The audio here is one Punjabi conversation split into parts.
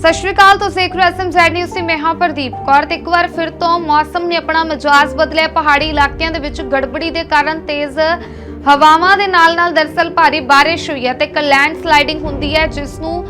ਸਤਿ ਸ਼੍ਰੀ ਅਕਾਲ, ਤੁਸੀਂ ਦੇਖ ਰਹੇ ਹੋ ਐਸਐਮਜ਼ੈਡ ਨਿਊਜ਼ ਤੇ ਮੈਂ ਹਾਂ ਪ੍ਰਦੀਪ ਕੌਰ ਤੇ ਇੱਕ ਵਾਰ ਫਿਰ ਤੋਂ ਮੌਸਮ ਨੇ ਆਪਣਾ ਮਜ਼ਾਜ ਬਦਲਿਆ। ਪਹਾੜੀ ਇਲਾਕਿਆਂ ਦੇ ਵਿੱਚ ਗੜਬੜੀ ਦੇ ਕਾਰਨ ਤੇਜ਼ ਹਵਾਵਾਂ ਦੇ ਨਾਲ-ਨਾਲ ਦਰਸਲ ਭਾਰੀ ਬਾਰਿਸ਼ ਹੋਈ ਹੈ ਤੇ ਇੱਕ ਲੈਂਡਸਲਾਈਡਿੰਗ ਹੁੰਦੀ ਹੈ ਜਿਸ ਨੂੰ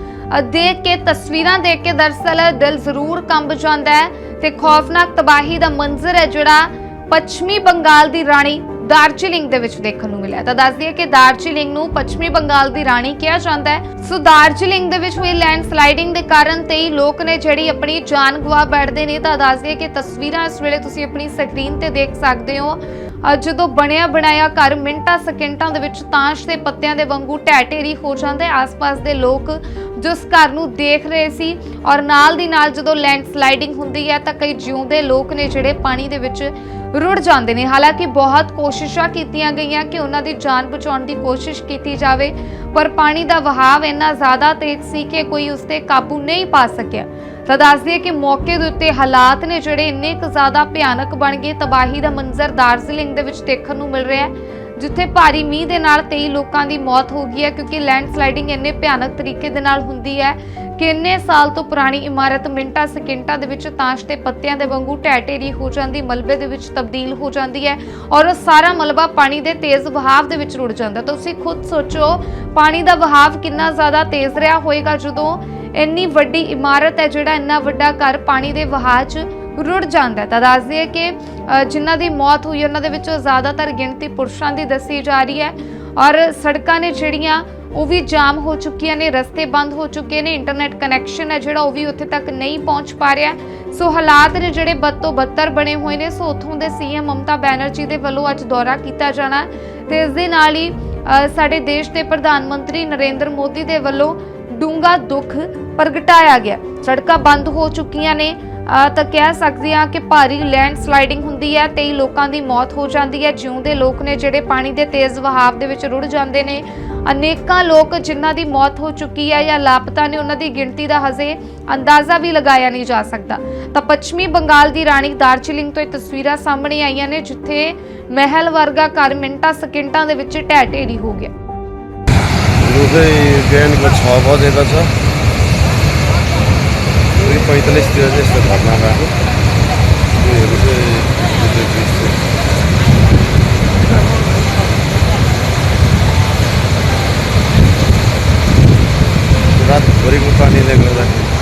ਦੇਖ ਕੇ, ਤਸਵੀਰਾਂ ਦੇਖ ਕੇ ਦਰਸਲ ਦਿਲ ਜ਼ਰੂਰ ਕੰਬ ਜਾਂਦਾ ਹੈ ਤੇ ਖੌਫਨਾਕ ਤਬਾਹੀ ਦਾ ਮੰਜ਼ਰ ਹੈ ਜਿਹੜਾ ਪੱਛਮੀ ਬੰਗਾਲ ਦੀ ਰਾਣੀ ਦਾਰਜੀਲਿੰਗ ਦੇ ਵਿੱਚ ਦੇਖਣ ਨੂੰ ਮਿਲਿਆ ਤਾਂ ਦੱਸ ਦਈਏ ਕਿ ਦਾਰਜੀਲਿੰਗ ਨੂੰ ਪੱਛਮੀ ਬੰਗਾਲ ਦੀ ਰਾਣੀ ਕਿਹਾ ਜਾਂਦਾ ਹੈ। ਸੋ ਦਾਰਜੀਲਿੰਗ ਦੇ ਵਿੱਚ ਹੋਈ ਲੈਂਡ ਸਲਾਈਡਿੰਗ ਦੇ ਕਾਰਨ 23 ਲੋਕ ਨੇ ਜਿਹੜੀ ਆਪਣੀ ਜਾਨ ਗਵਾ ਬੈਠਦੇ ਨੇ। ਤਾਂ ਦੱਸ ਦਈਏ ਕਿ ਤਸਵੀਰਾਂ ਇਸ ਵੇਲੇ ਤੁਸੀਂ ਆਪਣੀ ਸਕਰੀਨ ਤੇ ਦੇਖ ਸਕਦੇ ਹੋ। ਜਦੋਂ ਬਣਿਆ ਬਣਾਇਆ ਘਰ ਮਿੰਟਾਂ ਸਕਿੰਟਾਂ ਦੇ ਵਿੱਚ ਤਾਸ਼ ਦੇ ਪੱਤਿਆਂ ਦੇ ਵਾਂਗੂ ਢਹਿ ਢੇਰੀ ਹੋ ਜਾਂਦਾ ਹੈ। ਆਸ-ਪਾਸ ਦੇ ਲੋਕ ਜੋ ਇਸ ਘਰ ਨੂੰ ਦੇਖ ਰਹੇ ਸੀ ਔਰ ਨਾਲ ਦੀ ਨਾਲ ਜਦੋਂ ਲੈਂਡ ਸਲਾਈਡਿੰਗ ਹੁੰਦੀ ਹੈ ਤਾਂ ਕਈ ਜਿਉਂਦੇ ਲੋਕ ਨੇ ਜਿਹੜੇ ਪਾਣੀ ਦੇ ਵਿੱਚ ਰੁੜ ਜਾਂਦੇ ਨੇ। ਹਾਲਾਂਕਿ ਬਹੁਤ ਕੋਸ਼ਿਸ਼ਾਂ ਕੀਤੀਆਂ ਗਈਆਂ ਕਿ ਉਹਨਾਂ ਦੀ ਜਾਨ ਬਚਾਉਣ ਦੀ ਕੋਸ਼ਿਸ਼ ਕੀਤੀ ਜਾਵੇ, ਪਰ ਪਾਣੀ ਦਾ ਵਹਾਅ ਇੰਨਾ ਜ਼ਿਆਦਾ ਤੇਜ਼ ਸੀ ਕਿ ਕੋਈ ਉਸ ਤੇ ਕਾਬੂ ਨਹੀਂ ਪਾ ਸਕਿਆ। ਤਾਂ ਦੱਸ ਦਈਏ ਕਿ ਮੌਕੇ ਦੇ ਉੱਤੇ ਹਾਲਾਤ ਨੇ ਜਿਹੜੇ ਇੰਨੇ ਕੁ ਜ਼ਿਆਦਾ ਭਿਆਨਕ ਬਣ ਗਏ, ਤਬਾਹੀ ਦਾ ਮੰਜ਼ਰ ਦਾਰਜਲਿੰਗ ਦੇ ਵਿੱਚ ਦੇਖਣ ਨੂੰ ਮਿਲ ਰਿਹਾ ਹੈ। ਜਿੱਥੇ ਭਾਰੀ ਮੀਂਹ ਦੇ ਨਾਲ 23 ਲੋਕਾਂ ਦੀ ਮੌਤ ਹੋ ਗਈ ਹੈ, ਕਿਉਂਕਿ ਲੈਂਡਸਲਾਈਡਿੰਗ ਇੰਨੇ ਭਿਆਨਕ ਤਰੀਕੇ ਦੇ ਨਾਲ ਹੁੰਦੀ ਹੈ ਕਿ ਇੰਨੇ ਸਾਲ ਤੋਂ ਪੁਰਾਣੀ ਇਮਾਰਤ ਮਿੰਟਾਂ ਸਕਿੰਟਾਂ ਦੇ ਵਿੱਚ ਤਾਸ਼ ਦੇ ਪੱਤਿਆਂ ਦੇ ਵਾਂਗੂ ਢਹਿ ਢੇਰੀ ਹੋ ਜਾਂਦੀ, ਮਲਬੇ ਦੇ ਵਿੱਚ ਤਬਦੀਲ ਹੋ ਜਾਂਦੀ ਹੈ ਔਰ ਉਹ ਸਾਰਾ ਮਲਬਾ ਪਾਣੀ ਦੇ ਤੇਜ਼ ਵਹਾਅ ਦੇ ਵਿੱਚ ਰੁੜ ਜਾਂਦਾ। ਤੁਸੀਂ ਖੁਦ ਸੋਚੋ, ਪਾਣੀ ਦਾ ਵਹਾਅ ਕਿੰਨਾ ਜ਼ਿਆਦਾ ਤੇਜ਼ ਰਿਹਾ ਹੋਏਗਾ ਜਦੋਂ ਇੰਨੀ ਵੱਡੀ ਇਮਾਰਤ ਹੈ, ਜਿਹੜਾ ਇੰਨਾ ਵੱਡਾ ਘਰ ਪਾਣੀ ਦੇ ਵਹਾਅ 'ਚ ਰੁੜ ਜਾਂਦਾ ਤਾਂ ਦੱਸਦੀ ਹੈ ਕਿ ਜਿਨ੍ਹਾਂ ਦੀ ਮੌਤ ਹੋਈ, ਉਹਨਾਂ ਦੇ ਵਿੱਚੋਂ ਜ਼ਿਆਦਾਤਰ ਗਿਣਤੀ ਪੁਰਸ਼ਾਂ ਦੀ ਦੱਸੀ ਜਾ ਰਹੀ ਹੈ। ਔਰ ਸੜਕਾਂ ਨੇ ਜਿਹੜੀਆਂ, ਉਹ ਵੀ ਜਾਮ ਹੋ ਚੁੱਕੀਆਂ ਨੇ, ਰਸਤੇ ਬੰਦ ਹੋ ਚੁੱਕੇ ਨੇ ਇੰਟਰਨੈਟ ਕਨੈਕਸ਼ਨ ਹੈ ਜਿਹੜਾ, ਉਹ ਵੀ ਉੱਥੇ ਤੱਕ ਨਹੀਂ ਪਹੁੰਚ ਪਾ ਰਿਹਾ ਸੋ ਹਾਲਾਤ ਨੇ ਜਿਹੜੇ ਬਦ ਤੋਂ ਬੱਤਰ ਬਣੇ ਹੋਏ ਨੇ, ਸੋ ਉੱਥੋਂ ਦੇ ਸੀਐਮ ਮਮਤਾ ਬੈਨਰਜੀ ਦੇ ਵੱਲੋਂ ਅੱਜ ਦੌਰਾ ਕੀਤਾ ਜਾਣਾ ਹੈ। ਤੇ ਇਸ ਦੇ ਨਾਲ ਹੀ ਸਾਡੇ ਦੇਸ਼ ਦੇ ਪ੍ਰਧਾਨ ਮੰਤਰੀ ਨਰਿੰਦਰ ਮੋਦੀ ਦੇ ਵੱਲੋਂ ਡੂੰਘਾ ਦੁੱਖ ਪ੍ਰਗਟਾਇਆ ਗਿਆ ਸੜਕਾਂ ਬੰਦ ਹੋ ਚੁੱਕੀਆਂ ਨੇ ਤਾਂ ਕਹਿ ਸਕਦੇ ਆ ਕਿ ਭਾਰੀ ਲੈਂਡ ਸਲਾਈਡਿੰਗ ਹੁੰਦੀ ਹੈ 23 ਲੋਕਾਂ ਦੀ ਮੌਤ ਹੋ ਜਾਂਦੀ ਹੈ। ਜਿਉਂਦੇ ਲੋਕ ਨੇ ਜਿਹੜੇ ਪਾਣੀ ਦੇ ਤੇਜ਼ ਵਹਾਅ ਦੇ ਵਿੱਚ ਰੁੜ ਜਾਂਦੇ ਨੇ, ਅਨੇਕਾਂ ਲੋਕ ਜਿਨ੍ਹਾਂ ਦੀ ਮੌਤ ਹੋ ਚੁੱਕੀ ਹੈ ਜਾਂ ਲਾਪਤਾ ਨੇ, ਉਹਨਾਂ ਦੀ ਗਿਣਤੀ ਦਾ ਹਜੇ ਅੰਦਾਜ਼ਾ ਵੀ ਲਗਾਇਆ ਨਹੀਂ ਜਾ ਸਕਦਾ। ਤਾਂ ਪੱਛਮੀ ਬੰਗਾਲ ਦੀ ਰਾਣੀ ਦਾਰਜੀਲਿੰਗ ਤੋਂ ਇਹ ਤਸਵੀਰਾਂ ਸਾਹਮਣੇ ਆਈਆਂ ਨੇ, ਜਿੱਥੇ ਮਹਿਲ ਵਰਗਾ ਘਰ ਮਿੰਟਾਂ ਸਕਿੰਟਾਂ ਦੇ ਵਿੱਚ ਢਹਿ ਢੇਰੀ ਹੋ ਗਿਆ। ਉਹਦੇ ਗੈਨ ਕੁਝ ਹੋ ਬਹੁਤ ਸਾ चाहिँ यस्तो घटना भएको उयोहरू चाहिँ त्यो चिज चाहिँ रातभरिको पानीले गर्दाखेरि